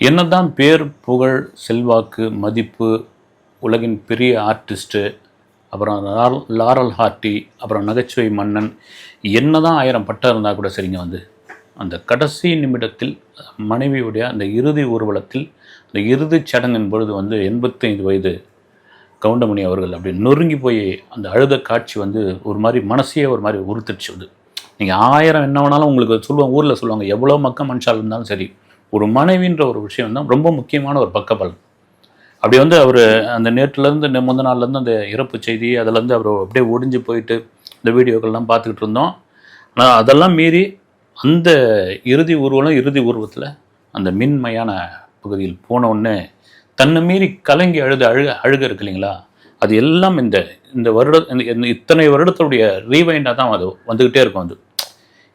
என்னதான் பேர் புகழ் செல்வாக்கு மதிப்பு உலகின் பெரிய ஆர்டிஸ்ட்டு அப்புறம் லாரல் லாரல் ஹார்ட்டி அப்புறம் நகைச்சுவை மன்னன் என்னதான் ஆயிரம் பட்டம் இருந்தால் கூட சரிங்க வந்து அந்த கடைசி நிமிடத்தில் மனைவியுடைய அந்த இறுதி ஊர்வலத்தில் அந்த இறுதிச் சடங்கின் பொழுது வந்து எண்பத்தைந்து வயது கவுண்டமணி அவர்கள் அப்படி நொறுங்கி போய் அந்த அழுத காட்சி வந்து ஒரு மாதிரி மனசையே ஒரு மாதிரி உறுத்துச்சு வந்து நீங்கள் ஆயிரம் என்ன வேணாலும் உங்களுக்கு சொல்லுவாங்க ஊரில் சொல்லுவாங்க எவ்வளோ மக்க மனுஷால் இருந்தாலும் சரி ஒரு மனைவின்ற ஒரு விஷயம் தான் ரொம்ப முக்கியமான ஒரு பக்கபலம் அப்படி வந்து அவர் அந்த நேற்றுலேருந்து முந்த நாள்லேருந்து அந்த இறப்பு செய்தி அதிலேருந்து அவர் அப்படியே ஒடிஞ்சு போயிட்டு இந்த வீடியோக்கள்லாம் பார்த்துக்கிட்டு இருந்தோம். ஆனால் அதெல்லாம் மீறி அந்த இறுதி ஊர்வலம் இறுதி ஊர்வத்தில் அந்த மின்மையான பகுதியில் போனவுடனே தன்னை மீறி கலங்கி அழுது அழுக அழுக இருக்கு இல்லைங்களா? அது எல்லாம் இந்த இந்த வருட இந்த இந்த இத்தனை வருடத்துடைய ரீவைண்டாக தான் அது வந்துக்கிட்டே இருக்கும். அது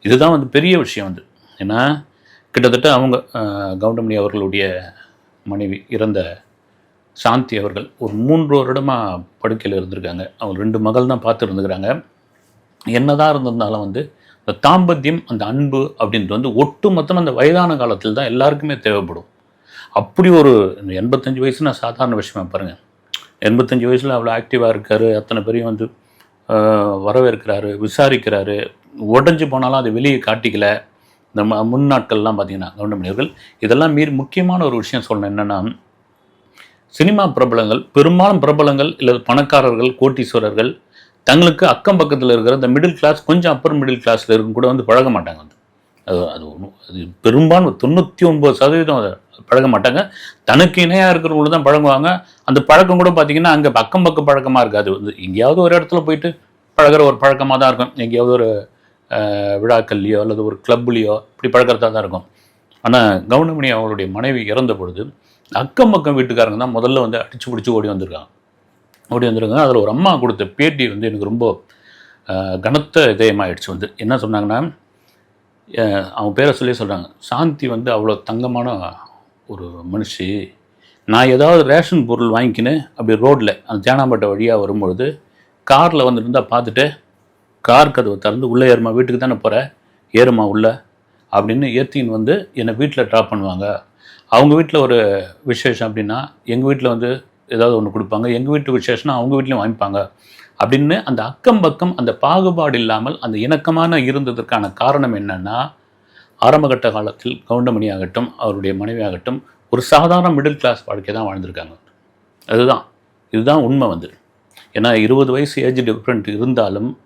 இதுதான் வந்து பெரிய விஷயம் வந்து ஏன்னா கிட்டத்தட்ட அவங்க கவுண்டமணி அவர்களுடைய மனைவி இறந்த சாந்தி அவர்கள் ஒரு மூன்று வருடமாக படுக்கையில் இருந்திருக்காங்க. அவங்க ரெண்டு மகள் தான் பார்த்து இருந்துக்கிறாங்க. என்னதான் இருந்திருந்தாலும் வந்து இந்த தாம்பத்தியம் அந்த அன்பு அப்படின்றது வந்து ஒட்டு மொத்தம் அந்த வயதான காலத்தில் தான் எல்லாருக்குமே தேவைப்படும். அப்படி ஒரு இந்த எண்பத்தஞ்சு வயசுனா சாதாரண விஷயமா பாருங்கள் எண்பத்தஞ்சு வயசில் அவ்வளோ ஆக்டிவாக இருக்காரு. அத்தனை பேரையும் வந்து வரவேற்கிறாரு விசாரிக்கிறாரு. உடஞ்சி போனாலும் அதை வெளியே காட்டிக்கலை. இந்த முன் நாட்கள்லாம் பார்த்தீங்கன்னா கவுண்டமணியர்கள் இதெல்லாம் மீறி முக்கியமான ஒரு விஷயம் சொல்லணும். என்னென்னா சினிமா பிரபலங்கள் பெரும்பாலும் பிரபலங்கள் இல்லை பணக்காரர்கள் கோட்டீஸ்வரர்கள் தங்களுக்கு அக்கம் பக்கத்தில் இருக்கிற இந்த மிடில் கிளாஸ் கொஞ்சம் அப்பர் மிடில் கிளாஸில் இருக்கும் கூட வந்து பழக மாட்டாங்க வந்து. அது அது ஒன்றும் அது பெரும்பாலும் தொண்ணூற்றி ஒன்பது சதவீதம் அதை பழக மாட்டாங்க. தனக்கு இணையாக இருக்கிறவங்கள தான் பழகுவாங்க. அந்த பழக்கம் கூட பார்த்தீங்கன்னா அங்கே அக்கம் பக்கம் பழக்கமாக இருக்காது. வந்து எங்கேயாவது ஒரு இடத்துல போயிட்டு பழகிற ஒரு பழக்கமாக தான் இருக்கும். எங்கேயாவது ஒரு விழாக்கள்லையோ அல்லது ஒரு கிளப்லேயோ இப்படி பழக்கிறதா தான் இருக்கும். ஆனால் கவுனமணி அவங்களுடைய மனைவி இறந்த பொழுது அக்கம் பக்கம் வீட்டுக்காரங்க தான் முதல்ல வந்து அடிச்சு பிடிச்சி ஓடி வந்திருக்காங்க. ஓடி வந்திருக்காங்க. அதில் ஒரு அம்மா கொடுத்த பேட்டி வந்து எனக்கு ரொம்ப கனத்த இதயமாயிடுச்சு வந்து. என்ன சொன்னாங்கன்னா அவன் அவங்க பேரை சொல்லி சொல்கிறாங்க சாந்தி வந்து அவ்வளோ தங்கமான ஒரு மனுஷி. நான் ஏதாவது ரேஷன் பொருள் வாங்கிக்கின்னு அப்படி ரோட்டில் அந்த தேனாம்பட்டை வழியாக வரும்பொழுது காரில் வந்துட்டு இருந்தால் பார்த்துட்டு கார் கதவை திறந்து உள்ளே ஏறுமா வீட்டுக்கு தானே போகிற ஏறுமா உள்ள. அப்படின்னு ஏற்றின்னு வந்து என்னை வீட்டில் ட்ராப் பண்ணுவாங்க. அவங்க வீட்டில் ஒரு விசேஷம் அப்படின்னா எங்கள் வீட்டில் வந்து ஏதாவது ஒன்று கொடுப்பாங்க எங்கள் வீட்டு விசேஷம்னா அவங்க வீட்லேயும் வாங்கிப்பாங்க. அப்படின்னு அந்த அக்கம் பக்கம் அந்த பாகுபாடு இல்லாமல் அந்த இணக்கமான இருந்ததற்கான காரணம் என்னன்னா ஆரம்பகட்ட காலத்தில் கவுண்டமணி ஆகட்டும் அவருடைய மனைவி ஆகட்டும் ஒரு சாதாரண மிடில் கிளாஸ் வாழ்க்கை தான் வாழ்ந்திருக்காங்க. அதுதான். இதுதான் உண்மை வந்து. ஏன்னா இருபது வயசு ஏஜ் டிஃப்ரெண்ட் இருந்தாலும்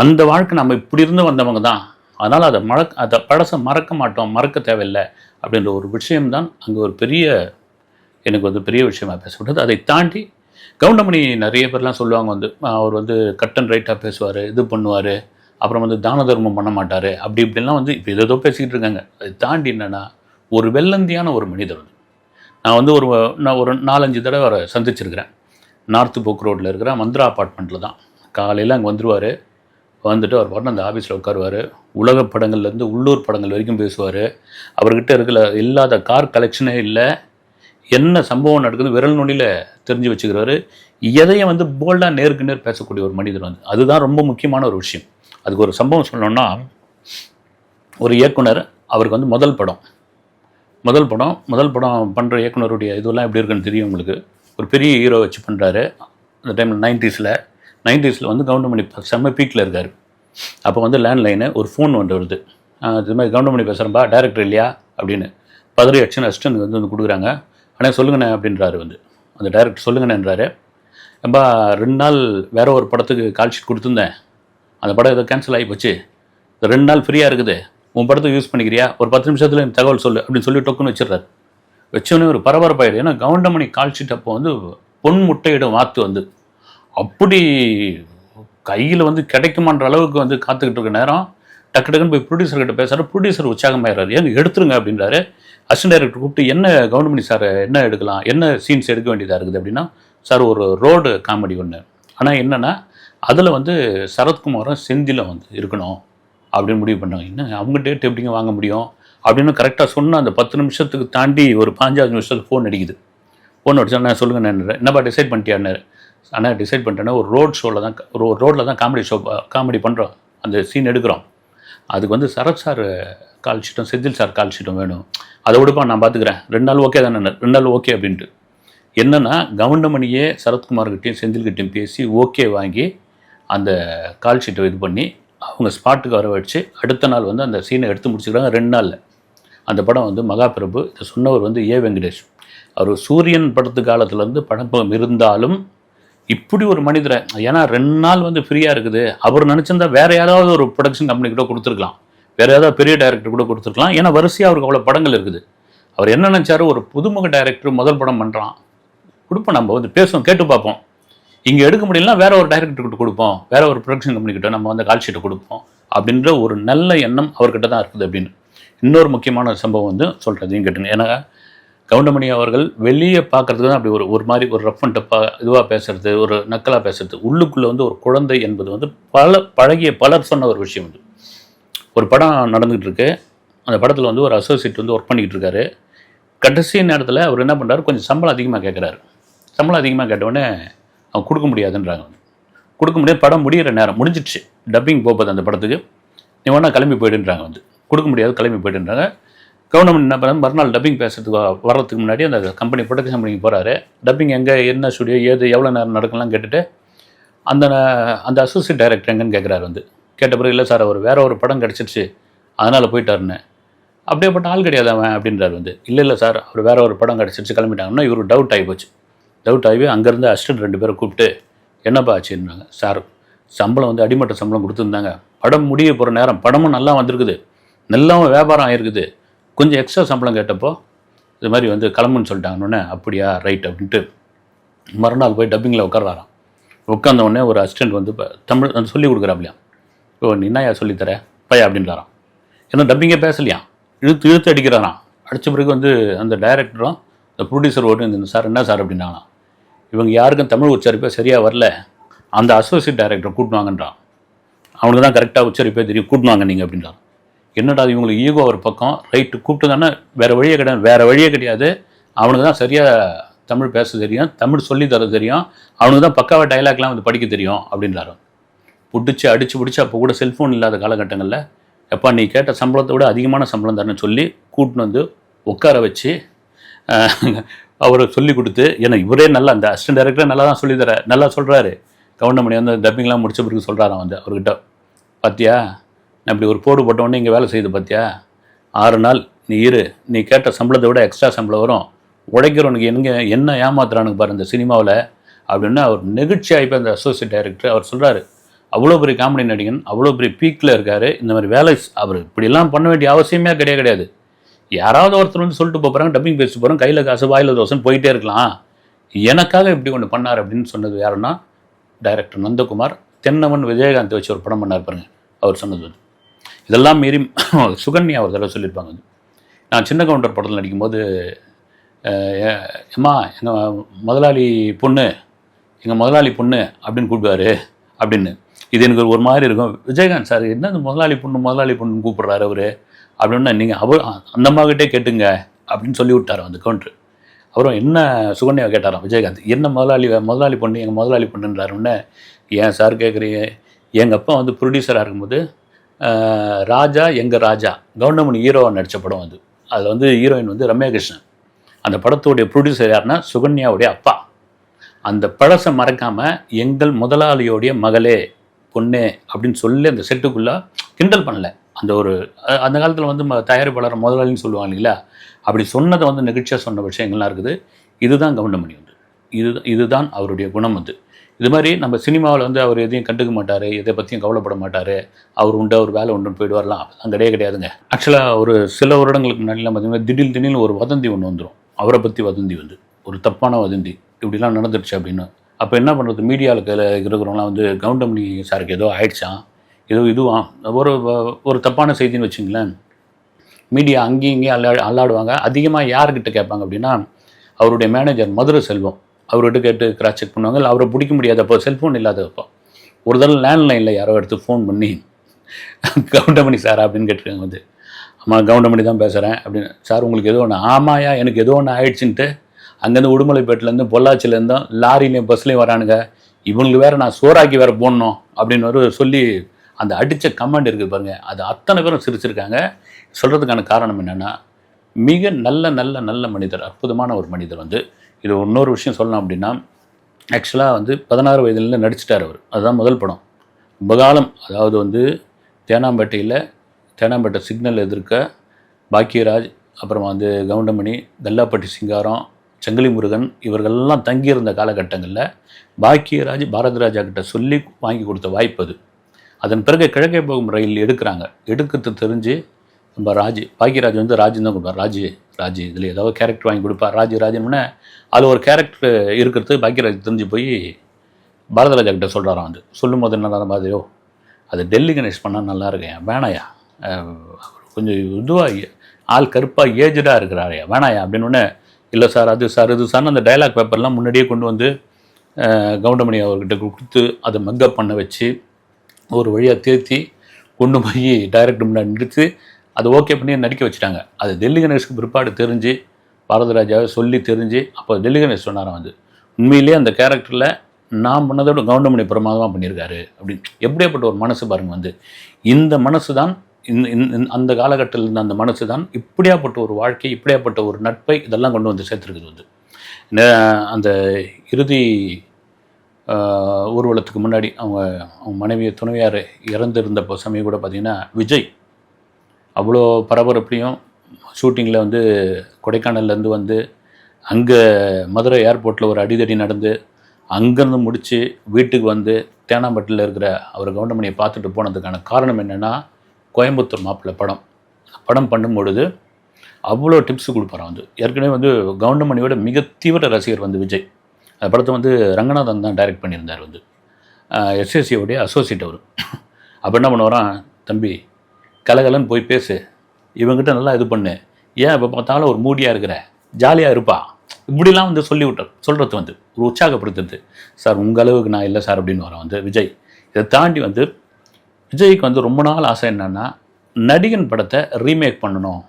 அந்த வாழ்க்கை நம்ம இப்படி இருந்து வந்தவங்க தான் அதனால் அதை மறக்க அதை பழசை மறக்க மாட்டோம் மறக்க தேவையில்லை அப்படின்ற ஒரு விஷயம்தான் அங்கே ஒரு பெரிய எனக்கு வந்து பெரிய விஷயமாக பேசப்பட்டது. அதை தாண்டி கவுண்டமணி நிறைய பேர்லாம் சொல்லுவாங்க வந்து அவர் வந்து கட் அண்ட் ரைட்டாக பேசுவார் இது பண்ணுவார் அப்புறம் வந்து தான தர்மம் பண்ண மாட்டார் அப்படி இப்படிலாம் வந்து இப்போ ஏதோ பேசிக்கிட்டு இருக்காங்க. அதை தாண்டி என்னென்னா ஒரு வெள்ளந்தியான ஒரு மனிதர் வந்து நான் வந்து ஒரு நான் ஒரு நாலஞ்சு தடவை அவரை சந்திச்சிருக்கிறேன். நார்த்து போக் ரோட்டில் இருக்கிற மந்திரா அப்பார்ட்மெண்ட்டில் தான். காலையில் அங்கே வந்துடுவார் வந்துட்டு அவர் பாட்டு அந்த ஆஃபீஸில் உட்காருவார். உலக படங்கள்லேருந்து உள்ளூர் படங்கள் வரைக்கும் பேசுவார். அவர்கிட்ட இருக்கிற இல்லாத கார் கலெக்ஷனே இல்லை. என்ன சம்பவம் நடக்குது விரல் நொடியில் தெரிஞ்சு வச்சுக்கிறாரு. எதையும் வந்து போல்டாக நேருக்கு நேர் பேசக்கூடிய ஒரு மனிதர் வந்து அதுதான் ரொம்ப முக்கியமான ஒரு விஷயம். அதுக்கு ஒரு சம்பவம் சொல்லணும்னா ஒரு இயக்குனர் அவருக்கு வந்து முதல் படம். முதல் படம் முதல் படம் பண்ணுற இயக்குனருடைய இதெல்லாம் எப்படி இருக்குன்னு தெரியும் உங்களுக்கு. ஒரு பெரிய ஹீரோ வச்சு பண்ணுறாரு அந்த டைமில் நைன்டிஸில் நைன்டிஸில் வந்து கவுண்டமணி செம்ம பீக்கில் இருக்கார். அப்போ வந்து லேண்ட்லைனு ஒரு ஃபோன் வந்து வருது. இது மாதிரி கவுண்டமணி பேசுகிறேன்பா டேரக்டர் இல்லையா? அப்படின்னு. பதறி அடிச்சுன்னு அஸ்டன் வந்து வந்து கொடுக்குறாங்க. ஆனால் சொல்லுங்கண்ணே அப்படின்றாரு வந்து. அந்த டேரக்டர் சொல்லுங்கண்ணேன்றாரு. ஏன்பா ரெண்டு நாள் வேற ஒரு படத்துக்கு கால் ஷீட் கொடுத்துருந்தேன். அந்த படம் ஏதோ கேன்சல் ஆகி போச்சு. ரெண்டு நாள் ஃப்ரீயாக இருக்குது. உன் படத்துக்கு யூஸ் பண்ணிக்கிறியா? ஒரு பத்து நிமிஷத்தில் எனக்கு தகவல் சொல்லு அப்படின்னு சொல்லி டொக்குன்னு வச்சிடுறாரு. வச்சோன்னே ஒரு பரபரப்பாயிடுது. ஏன்னா கவுண்டமணி கால் ஷீட் அப்போ வந்து பொன் முட்டையிடும் வாத்து வந்து. அப்படி கையில் வந்து கிடைக்குமான்ற அளவுக்கு வந்து காத்துக்கிட்டு இருக்க நேரம் டக்கு டக்குன்னு போய் ப்ரொடியூசர்கிட்ட பேசுகிற ப்ரொடியூசர் உற்சாகமாயிடுறாரு. ஏங்க எடுத்துருங்க அப்படின்றாரு. அசிஸ்டன்ட் டைரக்டர் கூப்பிட்டு என்ன கவர்மெண்ட் சார் என்ன எடுக்கலாம்? என்ன சீன்ஸ் எடுக்க வேண்டியதாக இருக்குது? அப்படின்னா சார் ஒரு ரோடு காமெடி ஒன்று ஆனால் என்னென்னா அதில் வந்து சரத்குமாரும் செந்தில வந்து இருக்கணும். அப்படின்னு முடிவு பண்ணாங்க. என்ன அவங்க டேட் எப்படிங்க வாங்க முடியும்? அப்படின்னு கரெக்டாக சொன்னால் அந்த பத்து நிமிஷத்துக்கு தாண்டி ஒரு பாஞ்சாவது நிமிஷத்துக்கு ஃபோன் அடிக்குது. ஃபோன் அடிச்சா நான் சொல்லுங்க என்னப்பா டிசைட் பண்ணிட்டியான்னு ஆனால் டிசைட் பண்ணிட்டேன்னா ஒரு ரோட் ஷோவில் தான் ஒரு ரோட்டில் தான் காமெடி ஷோ காமெடி பண்ணுறோம் அந்த சீன் எடுக்கிறோம். அதுக்கு வந்து சரத் சார் கால் ஷீட்டும் செந்தில் சார் கால் ஷீட்டும் வேணும். அதை விடுப்பா நான் பார்த்துக்கிறேன் ரெண்டு நாள் ஓகே தானே ரெண்டு நாள் ஓகே அப்படின்ட்டு. என்னென்னா கவுண்டமணியே சரத்குமார்கிட்டையும் செந்தில்கிட்டையும் பேசி ஓகே வாங்கி அந்த கால் ஷீட்டை இது பண்ணி அவங்க ஸ்பாட்டுக்கு வர வச்சு அடுத்த நாள் வந்து அந்த சீனை எடுத்து முடிச்சுக்கிறாங்க ரெண்டு நாளில். அந்த படம் வந்து மகாபிரபு இதை சொன்னவர் வந்து ஏ வெங்கடேஷ். அவர் சூரியன் படத்து காலத்துலேருந்து படம் இருந்தாலும் இப்படி ஒரு மனிதரை ஏன்னா ரெண்டு நாள் வந்து ஃப்ரீயாக இருக்குது. அவர் நினச்சிருந்தா வேற யாராவது ஒரு ப்ரொடக்ஷன் கம்பெனி கூட கொடுத்துருக்கலாம். வேற ஏதாவது பெரிய டைரக்டர் கூட கொடுத்துருக்கலாம். ஏன்னா வரிசையாக அவருக்கு அவ்வளோ படங்கள் இருக்குது. அவர் என்ன நினச்சாரு? ஒரு புதுமுக டைரக்டர் முதல் படம் பண்ணுறான் கொடுப்போம் நம்ம வந்து பேசுவோம் கேட்டு பார்ப்போம். இங்கே எடுக்க முடியலனா வேற ஒரு டைரக்டர் கிட்ட கொடுப்போம். வேற ஒரு ப்ரொடக்ஷன் கம்பெனி கிட்ட நம்ம வந்து கால் ஷீட்டை கொடுப்போம். அப்படின்ற ஒரு நல்ல எண்ணம் அவர்கிட்ட தான் இருக்குது அப்படின்னு. இன்னொரு முக்கியமான சம்பவம் வந்து சொல்கிறதையும் கேட்டுங்க ஏன்னா கவுண்டமணி அவர்கள் வெளியே பார்க்கறதுக்கு தான் அப்படி ஒரு ஒரு மாதிரி ஒரு ரஃப் அண்ட் டப்பாக இதுவாக பேசுறது ஒரு நக்கலாக பேசுறது உள்ளுக்குள்ளே வந்து ஒரு குழந்தை என்பது வந்து பல பழகிய பலர் சொன்ன ஒரு விஷயம் வந்து ஒரு படம் நடந்துகிட்டு இருக்கு. அந்த படத்தில் வந்து ஒரு அசோசியேட் வந்து ஒர்க் பண்ணிக்கிட்டு இருக்காரு. கடைசி நேரத்தில் அவர் என்ன பண்ணுறாரு கொஞ்சம் சம்பளம் அதிகமாக கேட்குறாரு சம்பளம் அதிகமாக கேட்டவுடனே அவன் கொடுக்க முடியாதுன்றாங்க. கொடுக்க முடியாது படம் முடியிற நேரம் முடிஞ்சிடுச்சு. டப்பிங் போகுது அந்த படத்துக்கு. நீ வேணா கிளம்பி போயிடுன்றாங்க வந்து. கொடுக்க முடியாது கிளம்பி போயிடுன்றாங்க. கவர்மெண்ட் என்ன பண்ண மறுநாள் டப்பிங் பேசுறதுக்கு வர்றதுக்கு முன்னாடி அந்த கம்பெனி ப்ரொடக்ஷன் கம்பெனிக்கு போகிறாரு டப்பிங் எங்கே என்ன ஸ்டுடியோ ஏது எவ்வளோ நேரம் நடக்கலாம் கேட்டுட்டு அந்த அந்த அசோசியேட் டைரக்டர் எங்கன்னு கேட்குறாரு வந்து. கேட்ட பிறகு இல்லை சார் அவர் வேற ஒரு படம் கிடச்சிருச்சு. அதனால் போயிட்டாருன்னு. அப்படியேப்பட்ட ஆள் கிடையாது அவன் அப்படின்றாரு வந்து. இல்லை இல்லை சார் அவர் வேற ஒரு படம் கிடச்சிருச்சு கிளம்பிட்டாங்கன்னா இவருக்கு டவுட் ஆகி போச்சு. டவுட் ஆகி அங்கேருந்து அசிஸ்டன்ட் ரெண்டு பேரை கூப்பிட்டு என்னப்பா ஆச்சுன்னாங்க சார் சம்பளம் வந்து அடிமட்ட சம்பளம் கொடுத்துருந்தாங்க. படம் முடிய போகிற நேரம் படமும் நல்லா வந்திருக்குது. நல்லாவும் வியாபாரம் ஆகிருக்குது கொஞ்சம் எக்ஸ்ட்ரா சம்பளம் கேட்டப்போ இது மாதிரி வந்து கிளம்புன்னு சொல்லிட்டாங்கன்னு அப்படியா ரைட் அப்படின்ட்டு மறுநாள் போய் டப்பிங்கில் உட்காராராம் உட்காந்த உடனே ஒரு அசிஸ்டண்ட் வந்து இப்போ தமிழ் வந்து சொல்லி கொடுக்குறாப்லையா. ஓ நீ சொல்லித்தர பையா? அப்படின்றாராம். ஏன்னா டப்பிங்கே பேசலையா? இழுத்து இழுத்து அடிக்கிறாராம். அடித்த பிறகு வந்து அந்த டைரக்டரும் இந்த ப்ரொடியூசர் ஓட்டும் இந்த சார் என்ன சார்? அப்படின்னாங்களாம். இவங்க யாருக்கும் தமிழ் உச்சரிப்பே சரியாக வரல. அந்த அசோசியேட் டைரக்டர் கூட்டினாங்கன்றான் அவனுக்கு தான் கரெக்டாக உச்சரிப்பே தெரியும். கூட்டினாங்க நீங்கள் அப்படின்றான் என்னடா இவங்களுக்கு ஈகோ ஒரு பக்கம் ரைட்டு கூப்பிட்டு தானே வேறு வழியே கிடையாது வேறு வழியே கிடையாது. அவனுக்கு தான் சரியாக தமிழ் பேச தெரியும் தமிழ் சொல்லி தர தெரியும் அவனுக்கு தான் பக்காவாக டைலாக்லாம் வந்து படிக்க தெரியும் அப்படின்றாரு. பிடிச்சி அடித்து பிடிச்சி அப்போ கூட செல்ஃபோன் இல்லாத காலகட்டங்களில் எப்பா நீ கேட்ட சம்பளத்தை விட அதிகமான சம்பளம் தரேன்னு சொல்லி கூட்டின்னு வந்து உட்கார வச்சு அவரை சொல்லி கொடுத்து ஏன்னா இவரே நல்லா அந்த அசிஸ்டன்ட் டைரக்டர் நல்லா தான் சொல்லி தர நல்லா சொல்கிறாரு கவுண்டமணி வந்து டப்பிங்லாம் முடிச்ச பிறகு சொல்கிறாராம் வந்து அவர்கிட்ட. பார்த்தியா நான் இப்படி ஒரு போடு போட்ட உடனே இங்கே வேலை செய்யுது பார்த்தியா ஆறு நாள் நீ இரு நீ கேட்ட சம்பளத்தை விட எக்ஸ்ட்ரா சம்பளம் வரும். உழைக்கிறவனுக்கு எங்கே என்ன ஏமாத்துறானுங்க பாரு இந்த சினிமாவில். அப்படின்னு அவர் நெகிழ்ச்சி ஆகிப்போ அந்த அசோசியேட் டைரக்டர் அவர் சொல்கிறாரு அவ்வளோ பெரிய காமெடி நடிகன் அவ்வளோ பெரிய பீக்கில் இருக்கார். இந்த மாதிரி வேலை அவர் இப்படிலாம் பண்ண வேண்டிய அவசியமே கிடையாது கிடையாது. யாராவது ஒருத்தர் வந்து சொல்லிட்டு போகிறாங்க டப்பிங் பேசிட்டு போகிறாங்க கையில் காசு வாயில் தோசைன்னு போயிட்டே இருக்கலாம். எனக்காக இப்படி ஒன்று பண்ணார் அப்படின்னு சொன்னது யாருன்னா டைரக்டர் நந்தகுமார் தென்னவன் விஜயகாந்த் வச்சு ஒரு படம் பண்ணார் பாருங்க அவர் சொன்னது இதெல்லாம் மீறி சுகன்யா ஒரு தடவை சொல்லியிருப்பாங்க நான் சின்ன கவுண்டர் படத்தில் நடிக்கும்போது அம்மா எங்கள் முதலாளி பொண்ணு எங்கள் முதலாளி பொண்ணு அப்படின்னு கூப்பிடுவாரு அப்படின்னு. இது எனக்கு ஒரு மாதிரி இருக்கும். விஜயகாந்த் சார் என்ன இந்த முதலாளி பொண்ணு முதலாளி பொண்ணுன்னு கூப்பிட்றாரு அவரு? அப்படின்னா நீங்கள் அவர் அந்த அம்மாக்கிட்டே கேட்டுங்க அப்படின்னு சொல்லி விட்டார் அந்த கவுண்டர். அப்புறம் என்ன சுகன்யா கேட்டாராம் விஜயகாந்த் என்ன முதலாளி முதலாளி பொண்ணு எங்கள் முதலாளி பொண்ணுன்றாருன்னு. ஏன் சார் கேட்குறீங்க எங்கள் அப்பா வந்து ப்ரொடியூசராக இருக்கும்போது ராஜா எங்கள் ராஜா? கவுண்டமணி ஹீரோவாக நடித்த படம் அது. அதில் வந்து ஹீரோயின் வந்து ரம்யா கிருஷ்ணன் அந்த படத்துடைய ப்ரொடியூசர் யாருன்னா சுகன்யாவுடைய அப்பா. அந்த பழசை மறக்காமல் எங்கள் முதலாளியோடைய மகளே பொண்ணே அப்படின்னு சொல்லி அந்த செட்டுக்குள்ளே கிண்டல் பண்ணல. அந்த ஒரு அந்த காலத்தில் வந்து ம- தயாரிப்பாளர் முதலாளின்னு சொல்லுவாங்க இல்லைங்களா? அப்படி சொன்னதை வந்து நெகிழ்ச்சியாக சொன்ன விஷயங்கள்லாம் இருக்குது. இதுதான் கவுண்டமணி வந்து. இது இதுதான் அவருடைய குணம் வந்து இது மாதிரி நம்ம சினிமாவில் வந்து அவர் எதையும் கண்டுக்க மாட்டார் எதை பற்றியும் கவலைப்பட மாட்டார் அவர் உண்டு அவர் வேலை உண்டுன்னு போயிடுவார்லாம். அங்கே அதெல்லாம் கிடையாதுங்க. ஆக்சுவலாக ஒரு சில வருடங்களுக்கு முன்னாடிலாம் பார்த்தீங்கன்னா திடீர் திடீர்னு ஒரு வதந்தி ஒன்று வந்துடும் அவரை பற்றி வதந்தி வந்து. ஒரு தப்பான வதந்தி. இப்படிலாம் நடந்துருச்சு அப்படின்னு. அப்போ என்ன பண்ணுறது? மீடியாவில் இருக்கிறவங்களாம் வந்து கவுண்டமணி சாருக்கு ஏதோ ஆயிடுச்சான் ஏதோ இதுவாம் ஒரு ஒரு தப்பான செய்தின்னு வச்சுங்களேன். மீடியா அங்கேயும் இங்கேயும் அல்லா அல்லாடுவாங்க. அதிகமாக யார்கிட்ட கேட்பாங்க அப்படின்னா அவருடைய மேனேஜர் மதுரை செல்வம் அவர்கிட்ட கேட்டு கிராஸ் செக் பண்ணுவாங்க. இல்லை அவரை பிடிக்க முடியாதப்போ செல்ஃபோன் இல்லாதப்போ. ஒரு தடவை லேண்ட்லைனில் யாரோ எடுத்து ஃபோன் பண்ணி கவுண்டமணி சார் அப்படின்னு கேட்டிருக்காங்க வந்து. ஆமாம் கவுண்டமணி தான் பேசுகிறேன் அப்படின்னு. சார் உங்களுக்கு ஏதோ ஒன்று ஆமாயா எனக்கு ஏதோ ஒன்று ஆயிடுச்சுன்ட்டு அங்கேருந்து உடுமலைப்பேட்டிலேருந்து பொள்ளாச்சிலேருந்தும் லாரிலையும் பஸ்லேயும் வரானுங்க. இவங்களுக்கு வேறு நான் சோறாக்கி வேறு போடணும் அப்படின்னு ஒரு சொல்லி அந்த அடித்த கமெண்ட் இருக்குது பாருங்கள் அது அத்தனை பேரும் சிரிச்சிருக்காங்க. சொல்கிறதுக்கான காரணம் என்னென்னா மிக நல்ல நல்ல நல்ல மனிதர் அற்புதமான ஒரு மனிதர் வந்து இது இன்னொரு விஷயம் சொல்லணும் அப்படின்னா ஆக்சுவலாக வந்து பதினாறு வயதுலேருந்து நடிச்சிட்டார் அவர். அதுதான் முதல் படம். ரொம்ப காலம் அதாவது வந்து தேனாம்பேட்டையில் தேனாம்பேட்டை சிக்னல் எதிர்க்க பாக்கியராஜ் அப்புறமா வந்து கவுண்டமணி தல்லாப்பட்டி சிங்காரம் செங்கலி முருகன் இவர்கள்லாம் தங்கியிருந்த காலகட்டங்களில் பாக்கியராஜ் பாரதிராஜா கிட்ட சொல்லி வாங்கி கொடுத்த வாய்ப்பு அது. அதன் பிறகு கிழக்கே போகும் ரயில் எடுக்கிறாங்க. எடுக்கிறது தெரிஞ்சு நம்ம ராஜு பாக்கியராஜ் வந்து ராஜ் தான் கொடுப்பார். ராஜு ராஜு இதில் ஏதாவது கேரக்டர் வாங்கி கொடுப்பார். ராஜ் ராஜுன்னு அது ஒரு கேரக்டர் இருக்கிறது பாக்கியராஜ் தெரிஞ்சு போய் பாரதராஜா கிட்ட சொல்கிறாராம் வந்து சொல்லும் போது என்ன மாதிரியோ அது டெல்லி கணேஷ் பண்ணால் நல்லா இருக்கேன் வேணாயா? கொஞ்சம் இதுவாக ஆள் கருப்பாக ஏஜடாக இருக்கிறாரையா வேணாயா? அப்படின்னு உடனே இல்லை சார் அது சார் இது சார் அந்த டைலாக் பேப்பர்லாம் முன்னாடியே கொண்டு வந்து கவுண்டமணி அவர்கிட்ட கொடுத்து அதை மக்கப் பண்ண வச்சு ஒரு வழியாக தேர்த்தி கொண்டு போய் டைரக்டர் முன்னாடி நிறுத்தி அதை ஓகே பண்ணி நடிக்க வச்சுட்டாங்க. அது டெல்லி கணேஷ்க்கு பிற்பாடு தெரிஞ்சு பாரதராஜாவை சொல்லி தெரிஞ்சு அப்போ டெல்லி கணேஷ் சொன்னாராம் வந்து உண்மையிலேயே அந்த கேரக்டரில் நான் பண்ணதை விட கவுண்டமணி பிரமாதமாக பண்ணியிருக்காரு அப்படின்னு. எப்படியாப்பட்ட ஒரு மனசு பாருங்கள் வந்து. இந்த மனசு தான் இந்த இந் அந்த காலகட்டத்தில் இருந்த அந்த மனசு தான் இப்படியாப்பட்ட ஒரு வாழ்க்கை இப்படியாப்பட்ட ஒரு நட்பை இதெல்லாம் கொண்டு வந்து சேர்த்துருக்குது வந்து. அந்த இறுதி ஊர்வலத்துக்கு முன்னாடி அவங்க அவங்க மனைவி துணைவியார் இறந்துருந்தப்போ சமயம் கூட பார்த்திங்கன்னா விஜய் அவ்வளோ பரபரப்புலையும் ஷூட்டிங்கில் வந்து கொடைக்கானல்லேருந்து வந்து அங்கே மதுரை ஏர்போர்ட்டில் ஒரு அடிதடி நடந்து அங்கேருந்து முடித்து வீட்டுக்கு வந்து தேனாம்பட்டில் இருக்கிற அவர் கவுண்டமணியை பார்த்துட்டு போனதுக்கான காரணம் என்னென்னா கோயம்புத்தூர் மாப்பிள்ளை படம். படம் பண்ணும் பொழுது அவ்வளோ டிப்ஸ் கொடுப்பாராம் வந்து. ஏற்கனவே வந்து கவுண்டமணியோட மிக தீவிர ரசிகர் வந்து விஜய். அந்த படத்தை வந்து ரங்கநாதன் தான் டைரக்ட் பண்ணியிருந்தார் வந்து. எஸ்எஸ்சியோடைய அசோசியேட் அவர். அப்போ என்ன பண்ணுவாரான் தம்பி கலகலன்னு போய் பேசு. இவங்ககிட்ட நல்லா இது பண்ணு. ஏன் இப்போ பார்த்தாலும் ஒரு மூடியாக இருக்கிற? ஜாலியாக இருப்பா. இப்படிலாம் வந்து சொல்லி விட்டார் சொல்கிறது வந்து ஒரு உற்சாகப்படுத்துறது. சார் உங்கள் அளவுக்கு நான் இல்லை சார் அப்படின்னு வரேன் வந்து விஜய். இதை தாண்டி வந்து விஜய்க்கு வந்து ரொம்ப நாள் ஆசை என்னன்னா நடிகன் படத்தை ரீமேக் பண்ணணும்.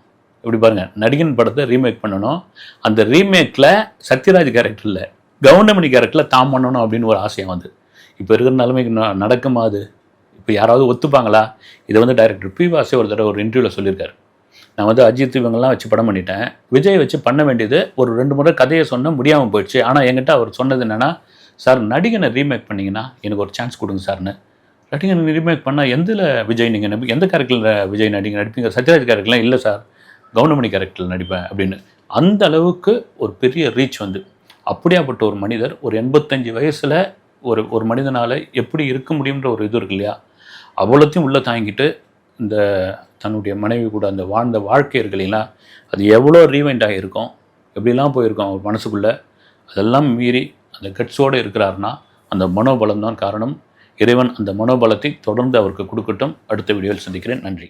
இப்படி பாருங்கள் நடிகன் படத்தை ரீமேக் பண்ணணும். அந்த ரீமேக்கில் சத்யராஜ் கேரக்டரில் கவுண்டமணி கேரக்டரில் தாம் பண்ணணும் அப்படின்னு ஒரு ஆசையம் வந்து. இப்போ இருக்கிற நிலைமைக்கு நடக்குமா அது? இப்போ யாராவது ஒத்துப்பாங்களா? இதை வந்து டைரக்டர் பி வாசே ஒரு தடவை ஒரு இன்டர்வியூவில் சொல்லியிருக்காரு. நான் வந்து அஜித் இவங்கெல்லாம் வச்சு படம் பண்ணிட்டேன். விஜய் வச்சு பண்ண வேண்டியது ஒரு ரெண்டு முறை கதையை சொன்ன முடியாமல் போயிடுச்சு. ஆனால் என்கிட்ட அவர் சொன்னது என்னென்னா சார் நடிகனை ரீமேக் பண்ணிங்கன்னா எனக்கு ஒரு சான்ஸ் கொடுங்க சார்னு. நடிகன் ரீமேக் பண்ணால் எந்தில் விஜய் நீங்கள் நம்பி எந்த கேரக்டரில் விஜய் நடிகை நடிப்பீங்க? சத்யராஜ் கேரக்டர்லாம் இல்லை சார். கவுண்டமணி கேரக்டரில் நடிப்பேன் அப்படின்னு. அந்த அளவுக்கு ஒரு பெரிய ரீச் வந்து. அப்படியாப்பட்ட ஒரு மனிதர் ஒரு எண்பத்தஞ்சு வயசில் ஒரு ஒரு மனிதனால் எப்படி இருக்க முடியுன்ற ஒரு இது இருக்கு இல்லையா? அவ்வளோத்தையும் உள்ளே தாங்கிட்டு இந்த தன்னுடைய மனைவி கூட அந்த வாழ்ந்த வாழ்க்கை இருக்கு அது எவ்வளோ ரீவைண்ட் ஆகியிருக்கும் எப்படிலாம் போயிருக்கோம் அவர் மனசுக்குள்ளே அதெல்லாம் மீறி அந்த கட்ஸோடு இருக்கிறாருன்னா அந்த மனோபலம் தான் காரணம். இறைவன் அந்த மனோபலத்தை தொடர்ந்து அவருக்கு கொடுக்கட்டும். அடுத்த வீடியோவில் சந்திக்கிறேன். நன்றி.